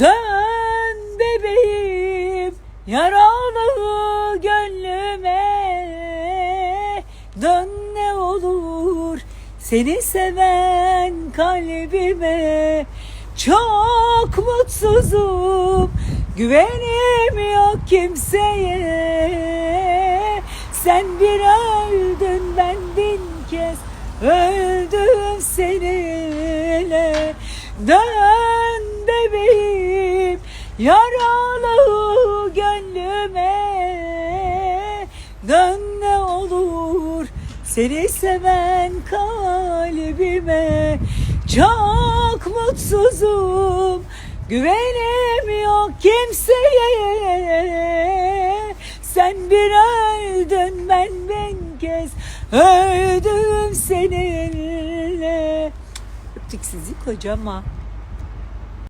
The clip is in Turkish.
Dön bebeğim yaralı gönlüme. Dön ne olur seni seven kalbime. Çok mutsuzum güvenim yok kimseye. Sen bir öldün ben bin kez öldüm seninle. Dön yaralı gönlüme Dön ne olur. Seni seven kalbime Çok mutsuzum. Güvenim yok kimseye. Sen bir öldün ben bin kez öldüm seninle. Öptük sizi kocaman